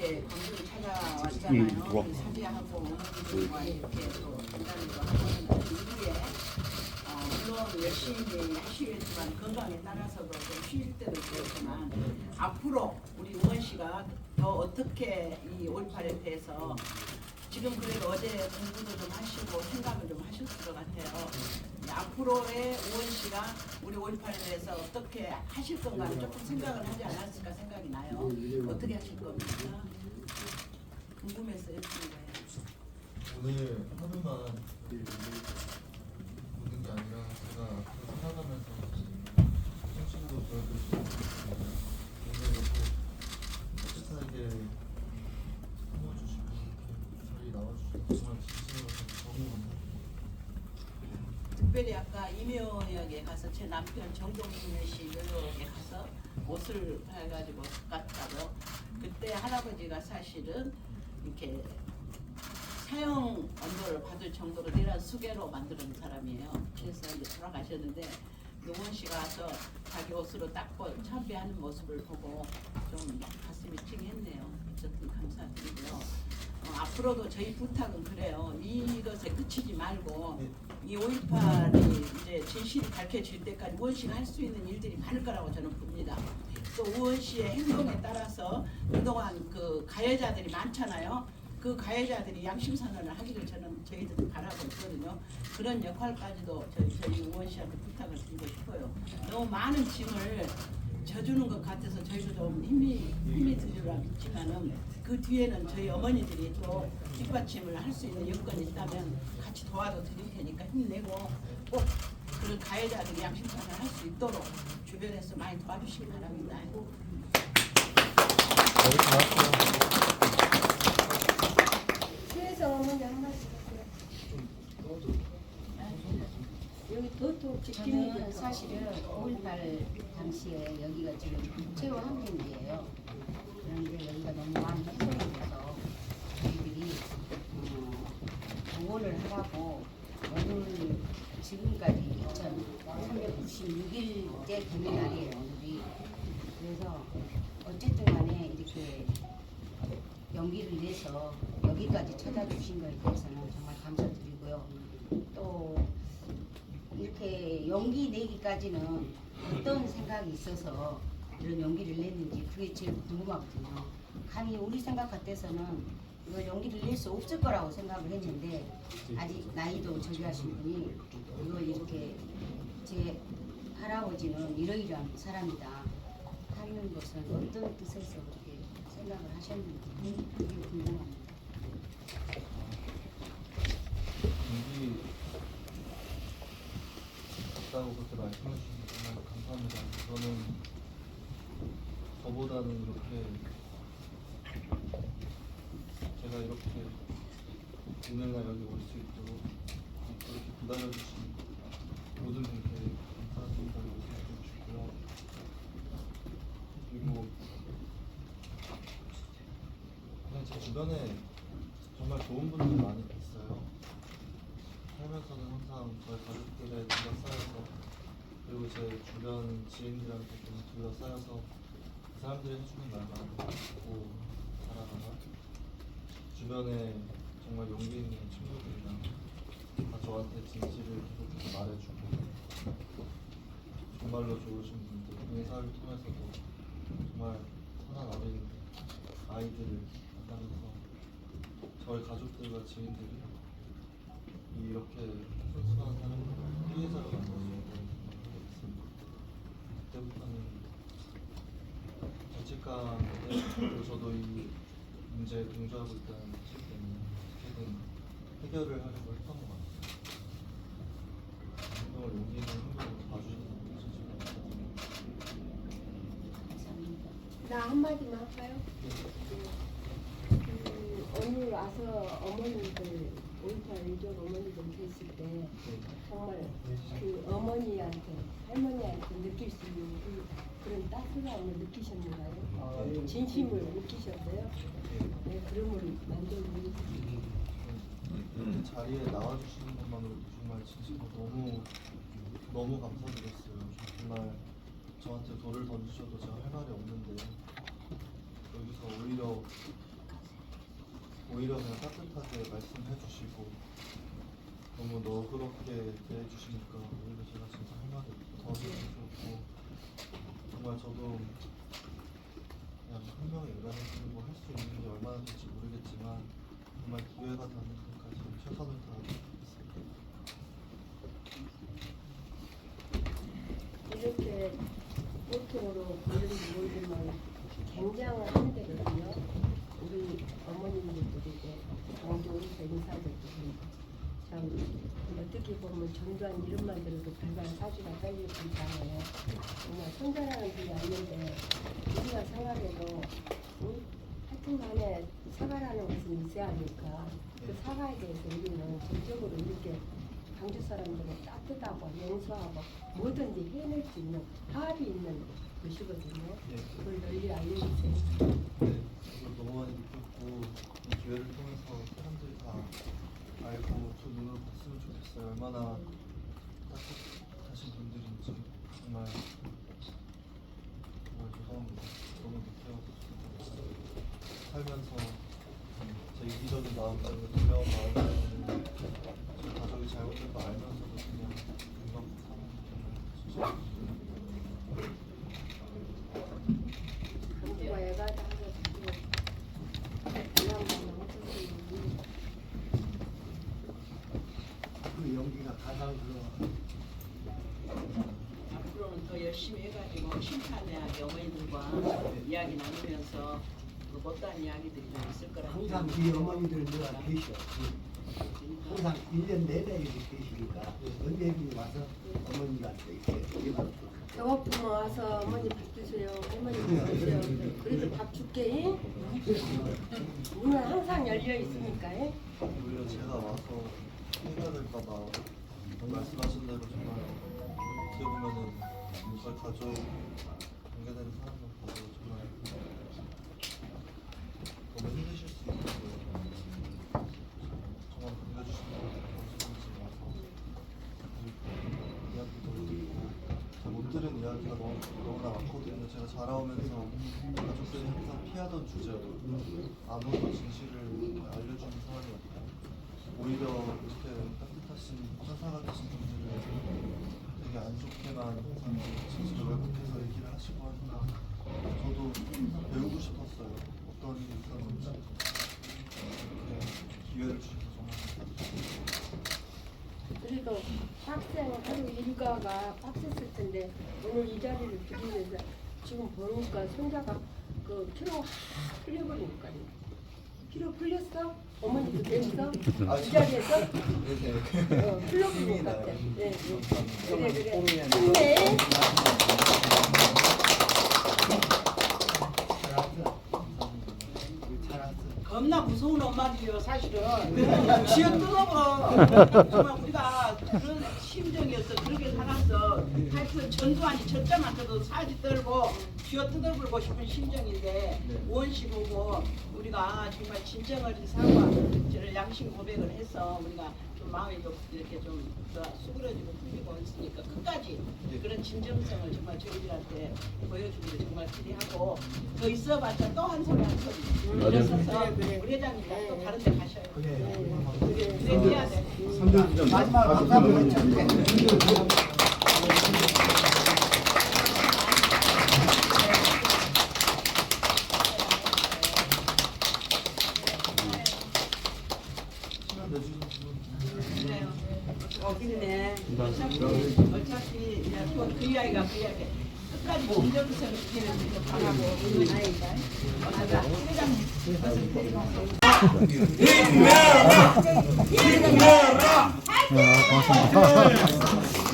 이렇게 광주를 찾아왔잖아요. 음, 우와. 사비하고 어머니들과 이렇게 또 하는 이후에 어, 물론 열심히 하시겠지만 건강에 따라서도 좀 쉴 때도 있겠지만 앞으로 우리 우원 씨가 더 어떻게 이 5.18에 대해서 지금 그래도 어제 공부도 좀 하시고 생각을 좀 하셨을 것 같아요. 앞으로의 우원 씨가 우리 5.18에 대해서 어떻게 하실 건가를 조금 생각을 하지 않았을까 생각이 나요. 어떻게 하실 겁니까? 거예요. 오늘 하루만 보는 게 아니라 제가 살아가면서 정신도 보여드릴 수 있습니다. 오늘 이렇게 따뜻하게 품어주시고 이렇게 자리 나와주셔서 정말 진심으로 너무 감사합니다. 특별히 아까 임효역에 가서 제 남편 정동민 씨 묘역에 가서 옷을 해가지고 갔다고 그때 할아버지가 사실은 이렇게 사형 언도를 받을 정도로 내란 수계로 만드는 사람이에요. 그래서 이제 돌아가셨는데 용원 씨가 와서 자기 옷으로 닦고 참배하는 모습을 보고 좀 가슴이 찡했네요. 어쨌든 감사드리고요. 어, 앞으로도 저희 부탁은 그래요. 이것에 그치지 말고 이 5.18이 이제 진실이 밝혀질 때까지 우원 씨가 할 수 있는 일들이 많을 거라고 저는 봅니다. 또 우원 씨의 행동에 따라서 그동안 그 가해자들이 많잖아요. 그 가해자들이 양심 선언을 하기를 저는 저희들도 바라고 있거든요. 그런 역할까지도 저희, 저희 우원 씨한테 부탁을 드리고 싶어요. 너무 많은 짐을 져주는 것 같아서 저희도 좀 힘이 힘이 들리라 믿지만은 그 뒤에는 저희 어머니들이 또 뒷받침을 할 수 있는 여건이 있다면 같이 도와도 드릴 테니까 힘내고 꼭 그런 가해자들이 양심상을 할 수 있도록 주변에서 많이 도와주시기 바랍니다. 여기 나왔어요. 그래서 어머니 한 말씀 하세요. 여기 도토 지키는 저는 사실은 5.18 당시에 여기가 지금 최후 항쟁지예요. 그런데 여기가 너무 많이 훼손이 돼서 저희들이 어, 복원을 하라고 오늘 지금까지 2,396일째 되는 날이에요 오늘이. 그래서 어쨌든 간에 이렇게 용기를 내서 여기까지 찾아주신 거에 대해서는 정말 감사드리고요. 용기 내기까지는 어떤 생각이 있어서 이런 용기를 냈는지 그게 제일 궁금하거든요. 감히 우리 생각 같아서는 이거 용기를 낼 수 없을 거라고 생각을 했는데 아직 나이도 저기 하신 분이 이걸 이렇게 제 할아버지는 이러이러한 사람이다 하는 것은 어떤 뜻에서 그렇게 생각을 하셨는지 그게 궁금합니다. 없다고 그렇게 말씀해 주셔서 정말 감사합니다. 저는 저보다는 이렇게 제가 이렇게 오늘날 여기 올 수 있도록 이렇게 기다려주신 모든 분께 감사드린다고 말씀해 주고요. 그리고 그냥 제 주변에 정말 좋은 분들 많이. 살면서는 항상 저희 가족들에 둘러싸여서 그리고 제 주변 지인들한테 좀 둘러싸여서 그 사람들이 해주는 말만 듣고 살아가나 주변에 정말 용기 있는 친구들이랑 다 저한테 진실을 계속 말해주고 정말로 좋으신 분들 인사를 통해서도 정말 선한 어린 아이들을 만나면서 저희 가족들과 지인들이 이렇게 사람을 피해자를 만나는 생각했습니다. 그때부터는 죄책감에 저도 이 문제에 동조하고 있다는 사실 때문에 어떻게든 해결을 하려고 했던 것 같아요. 행동을 용기 있는 행동으로 봐주셔서 진심으로 감사드립니다. 감사합니다. 나 한마디만 할까요? 그, 오늘 와서 어머니들 5.18 유족 어머니들 계실 때 정말 그 어머니한테 할머니한테 느낄 수 있는 그, 그런 따뜻함을 느끼셨나요? 진심을 느끼셨어요? 네, 그러면 만족이 이렇게 자리에 나와주시는 것만으로도 정말 진심으로 너무 너무 감사드렸어요. 정말 저한테 돌을 던지셔도 제가 할 말이 없는데 여기서 오히려 오히려 그냥 따뜻하게 말씀해 주시고 너무 너그럽게 대해 주시니까 오히려 제가 진짜 할 말이 더 생겼고 정말 저도 그냥 한 명의 인간을 들고 할수 있는 게 얼마나 될지 모르겠지만 정말 기회가 닿는 데까지 최선을 다하겠습니다. 이렇게 보통으로 보는 모이지만 굉장한 한대거든요. 우리 어머님들도 이제 강조 오리사 인사들도 참 어떻게 보면 전두환 이름만 들어도 별반 사주가 떨릴 정도예요. 정말 손자라는 분이 아닌데 우리가 생각해도 응? 하여튼간에 사과라는 것은 있어야 하니까 그 사과에 대해서 우리는 전적으로 이렇게 강주 사람들은 따뜻하고 용서하고 뭐든지 해낼 수 있는 화합이 있는 곳이거든요. 예. 그걸 널리 알려주세요. 네, 너무 많이 느꼈고 이 기회를 통해서 사람들이 다 알고 두 눈으로 봤으면 좋겠어요. 얼마나 따뜻하신 분들인지 정말 정말 죄송합니다. 너무 못해가지고 살면서 제 이기적인 마음 때문에 두려운 마음 때문에 제 가족이 잘못된 거 알면서도 그냥 금방 사는 연기가 가장 그런 앞으로는 더 열심히 해가지고 심판의 어머니들과 이야기 나누면서 그 못다한 이야기들이 좀 있을 거라고 항상. 이 어머니들 누가 계셔. 항상 1년 내내 이렇게 계시니까 언제든지 와서 어머니한테 이렇게 얘기하고 배고프면 와서 어머니 밥 주세요. 할머니 밥 주세요. 그래도 밥 줄게. 잉? 문은 항상 열려 있으니까. 잉? 오히려 제가 와서 해결될까봐 말씀하신 대로 정말 어떻게 보면은 저희 가족 관계되는 사람을 봐도 정말 너무 힘드실 수 있는데 정말 반겨주시는 언제든지 와서 이야기도 듣고 잘 못 들은 이야기가 너무, 너무나 많거든요 제가 자라오면서 가족들이 항상 피하던 주제로 아무도 진실을 알려주는 사람이 없고 오히려 이렇게 따뜻하신 천사가 되신 분들을 되게 안 좋게만 항상 진실을 왜곡해서 얘기를 하시고 하니까 저도 배우고 싶었어요. 어떤 일이 있었는지 이렇게 기회를 주셔서 정말 감사드립니다. 그래도 빡센 하루 일과가 빡셌을 텐데 오늘 이 자리를 빌리면서 지금 보니까 손자가 그 피로 풀려버리니까요. 피로 풀렸어? 어머니도 됐어? 이 자리에서? 네. 어, 풀려버린 것 같아. 네, 네. 그래 그래. 힘내. 잘했어. 겁나 무서운 엄마들이요 사실은 지어 뜯어버려 정말 그런 심정이었어. 그렇게 살았어. 하여튼 전두환이 젖자마자도 사지 떨고 쥐어 뜯어버리고 싶은 심정인데 원시 보고 우리가 정말 진정을 사과 저를 양심 고백을 해서 우리가 좀 마음이 좀 이렇게 좀더 수그러지고 풀리고 있으니까 끝까지 그런 진정성을 정말 저희들한테 보여 기대하고 더 있어봤자 또 한 소리 한 소리. 일어서서 우리 회장님과 또 다른 데 가셔요. 그래. 그게 기대해야 돼. 마지막 박수 한번 분 그래요 어딨네. 어차피 어차피 그냥 또그 이야기가 그 이야기 끝까지 바라고 아이가 회장님 데리고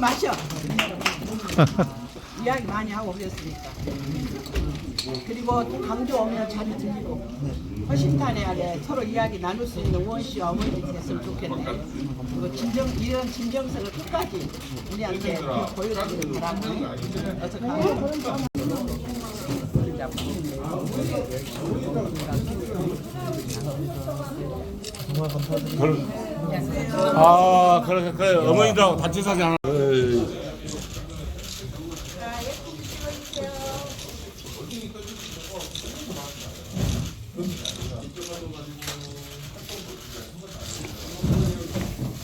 마셔. 이야기 많이 하고 그랬으니까. 그리고 또 강조 오면 자주 들리고 허심탄회 하게 네, 서로 이야기 나눌 수 있는 원씨 어머니 됐으면 좋겠네. 그리고 진정 이런 진정성을 끝까지 우리한테 보여주기를 바라고 어서 가. 정말 감사드립니다. 아, 그래, 그래. 어머니들하고 단체 사진 하나.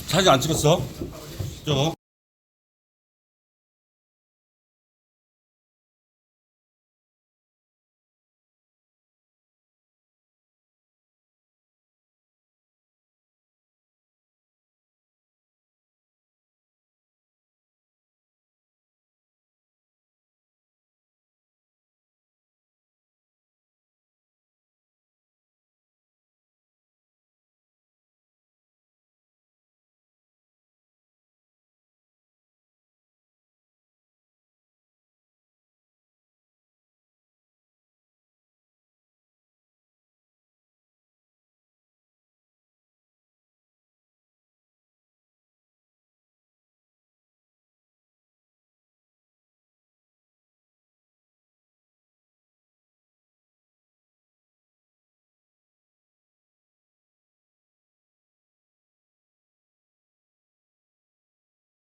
사진 안 찍었어? 저거.